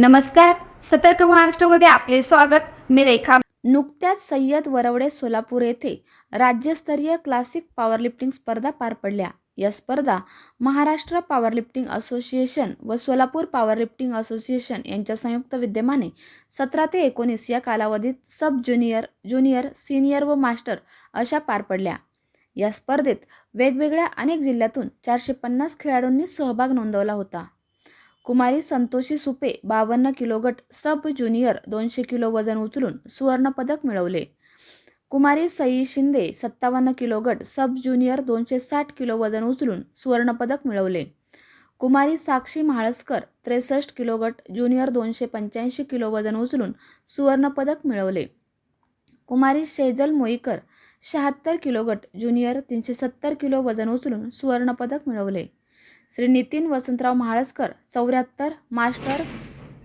नमस्कार. सतर्क महाराष्ट्रामध्ये आपले स्वागत. मी रेखा. नुकत्याच सय्यद वरवडे सोलापूर येथे राज्यस्तरीय क्लासिक पॉवरलिफ्टिंग स्पर्धा पार पडल्या. या स्पर्धा महाराष्ट्र पॉवरलिफ्टिंग असोसिएशन व सोलापूर पॉवरलिफ्टिंग असोसिएशन यांच्या संयुक्त विद्यमाने सतरा ते एकोणीस या कालावधीत सब ज्युनियर ज्युनियर सिनियर व मास्टर अशा पार पडल्या. या स्पर्धेत वेगवेगळ्या अनेक जिल्ह्यातून चारशे पन्नास खेळाडूंनी सहभाग नोंदवला होता. कुमारी संतोषी सुपे बावन्न किलो गट सब ज्युनियर दोनशे किलो वजन उचलून सुवर्णपदक मिळवले. कुमारी सई शिंदे सत्तावन्न किलो गट सब ज्युनियर दोनशे साठ किलो वजन उचलून सुवर्णपदक मिळवले. कुमारी साक्षी म्हाळसकर त्रेसष्ट किलो गट ज्युनियर दोनशे पंच्याऐंशी किलो वजन उचलून सुवर्णपदक मिळवले. कुमारी शेजल मोईकर शहात्तर किलो गट ज्युनियर तीनशे सत्तर किलो वजन उचलून सुवर्णपदक मिळवले. श्री नितीन वसंतराव महाळसकर चौऱ्याहत्तर मास्टर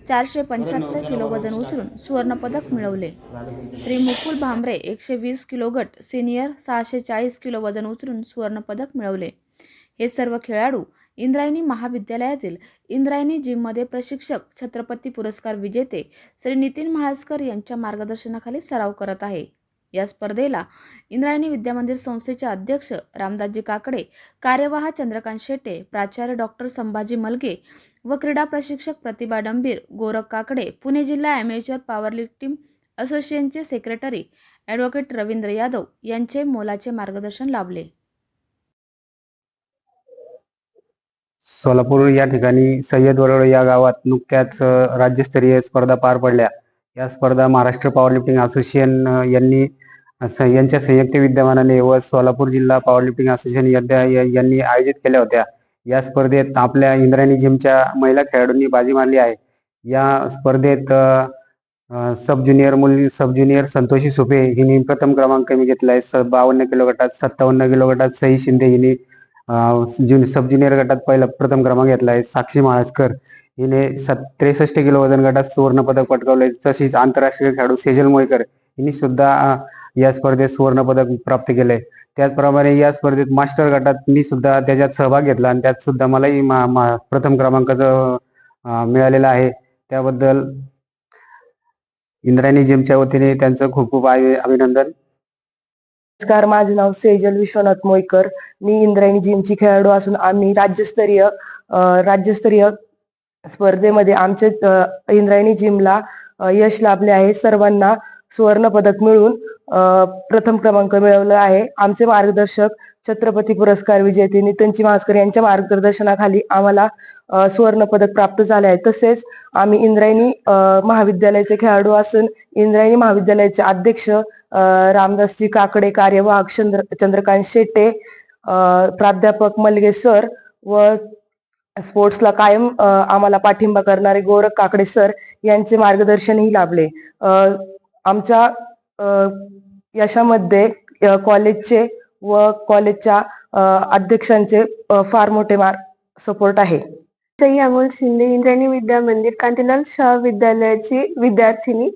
चारशे पंच्याहत्तर किलो वजन उचलून सुवर्णपदक मिळवले. श्री मुकुल भांबरे एकशे वीस किलो गट सिनियर सहाशे चाळीस किलो वजन उचलून सुवर्णपदक मिळवले. हे सर्व खेळाडू इंद्रायणी महाविद्यालयातील इंद्रायणी जिममध्ये प्रशिक्षक छत्रपती पुरस्कार विजेते श्री नितीन म्हाळसकर यांच्या मार्गदर्शनाखाली सराव करत आहे. या स्पर्धेला इंद्रायणी विद्यामंदिर संस्थेचे अध्यक्ष रामदासजी काकडे कार्यवाह चंद्रकांत शेटे प्राचार्य डॉक्टर संभाजी मलगे व क्रीडा प्रशिक्षक प्रतिभा डंबीर गोरख काकडे पुणे जिल्हा ॲमेच्युअर टीम असोसिएशनचे सेक्रेटरी ॲडव्होकेट रवींद्र यादव यांचे मोलाचे मार्गदर्शन लाभले. सोलापूर या ठिकाणी सय्यद वरवडे या गावात नुकत्याच राज्यस्तरीय स्पर्धा पार पडल्या. या स्पर्धा महाराष्ट्र पॉवरलिफ्टिंग असोसिएशन यांनी यांच्या संयुक्त विद्यमानाने व सोलापूर जिल्हा पॉवरलिफ्टिंग असोसिएशन यांनी आयोजित केल्या होत्या या स्पर्धेत आपल्या इंद्रायणी जिमच्या महिला खेळाडूंनी बाजी मारली आहे. या स्पर्धेत सब ज्युनियर मुली सब ज्युनियर संतोषी सुपे हिने प्रथम क्रमांक मी घेतला आहे स बावन्न किलो गटात सत्तावन्न किलो गटात सई शिंदे हिने ज्युनि सब ज्युनियर गटात पहिला प्रथम क्रमांक घेतला आहे साक्षी महाळसकर हिने त्रेसष्ट किलो वजन गटात सुवर्ण पदक पटकावले तसेच आंतरराष्ट्रीय खेळाडू सेजल मोयकर हिने सुद्धा या स्पर्धेत सुवर्णपदक प्राप्त केलंय. त्याचप्रमाणे या स्पर्धेत मास्टर गटात मी सुद्धा त्याच्यात सहभाग घेतला आणि त्यात सुद्धा मलाही मा- प्रथम क्रमांकाचं मिळालेलं मिळालेला आहे. त्याबद्दल इंद्रायणी जिमच्या वतीने त्यांचं खूप खूप अभि- अभिनंदन. नमस्कार माझे नाव सेजल विश्वनाथ मोईकर. मी इंद्रायणी जिमची खेळाडू असून आम्ही राज्यस्तरीय राज्यस्तरीय स्पर्धेमध्ये आमचे इंद्रायणी जिमला यश लाभले आहे. सर्वांना सुवर्ण पदक मिळून प्रथम क्रमांक मिळवला आहे. आमचे मार्गदर्शक छत्रपती पुरस्कार विजेते नितीनजी मास्कर यांच्या मार्गदर्शनाखाली आम्हाला सुवर्ण पदक प्राप्त झाले आहे. तसेच आम्ही इंद्रायणी महाविद्यालयाचे खेळाडू असून इंद्रायणी महाविद्यालयाचे अध्यक्ष रामदासजी काकडे कार्यवाहक चंद्र चंद्रकांत शेट्टे प्राध्यापक मलगे सर व स्पोर्ट्सला कायम आम्हाला पाठिंबा करणारे गोरख काकडे सर यांचे मार्गदर्शनही लाभले. आमच्या यशामध्ये कॉलेजचे व कॉलेजच्या अध्यक्षांचे फार मोठे मार सपोर्ट आहे. सई अमोल शिंदे इंद्रायणी विद्या मंदिर कांतीलाल शाह विद्यालयाची विद्यार्थिनी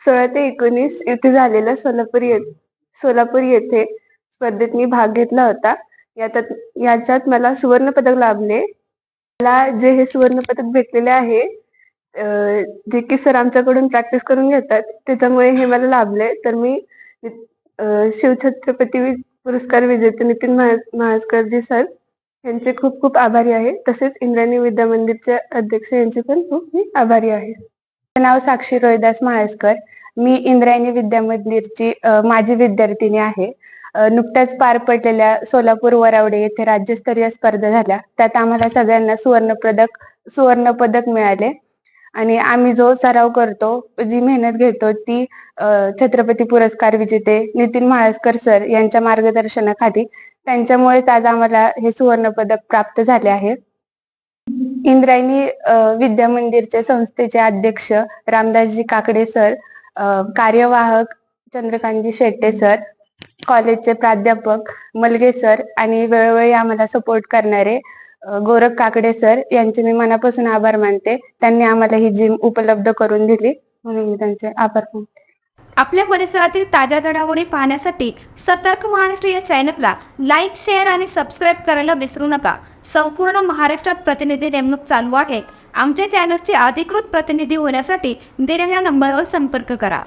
सोळा ते एकोणीस येथे झालेल्या सोलापूर ये सोलापूर येथे स्पर्धेत मी भाग घेतला होता. याच्यात याच्यात मला सुवर्ण पदक लाभले. मला जे हे सुवर्ण पदक भेटलेले आहे जे की सर आमच्याकडून प्रॅक्टिस करून घेतात त्याच्यामुळे हे मला लाभले तर मी शिवछत्रपती पुरस्कार विजेते नितीन महा- सर यांचे खूप खूप आभारी आहे. तसेच इंद्रायणी विद्या मंदिरचे अध्यक्ष यांचे पण खूप मी आभारी आहे. माझं नाव साक्षी रोहिदास महाळसकर मी इंद्रायणी विद्या मंदिरची माझी विद्यार्थिनी आहे. नुकत्याच पार पडलेल्या सोलापूर वरावडे येथे राज्यस्तरीय स्पर्धा झाल्या. त्यात आम्हाला सगळ्यांना सुवर्ण पदक सुवर्ण पदक मिळाले. आणि आम्ही जो सराव करतो जी मेहनत घेतो ती छत्रपती पुरस्कार विजेते नितीन महाळसकर सर यांच्या मार्गदर्शनाखाली. त्यांच्यामुळेच आज आम्हाला हे सुवर्ण पदक प्राप्त झाले आहे. इंद्रायणी विद्या मंदिरचे संस्थेचे अध्यक्ष रामदासजी काकडे सर कार्यवाहक चंद्रकांतजी शेट्टे सर कॉलेजचे प्राध्यापक मलगे सर आणि वेळोवेळी आम्हाला सपोर्ट करणारे गोरख काकडे सर यांचे मी मनापासून आभार मानते. त्यांनी आम्हाला ही जिम उपलब्ध करून दिली. म्हणून मी त्यांचे आभार मानते. आपल्या परिसरातील ताज्या घडामोडी पाहण्यासाठी सतर्क महाराष्ट्र या चॅनलला लाईक शेअर आणि सबस्क्राईब करायला विसरू नका. संपूर्ण महाराष्ट्रात प्रतिनिधी नेमणूक चालू आहे. आमच्या चॅनलचे अधिकृत प्रतिनिधी होण्यासाठी दिलेल्या नंबरवर संपर्क करा.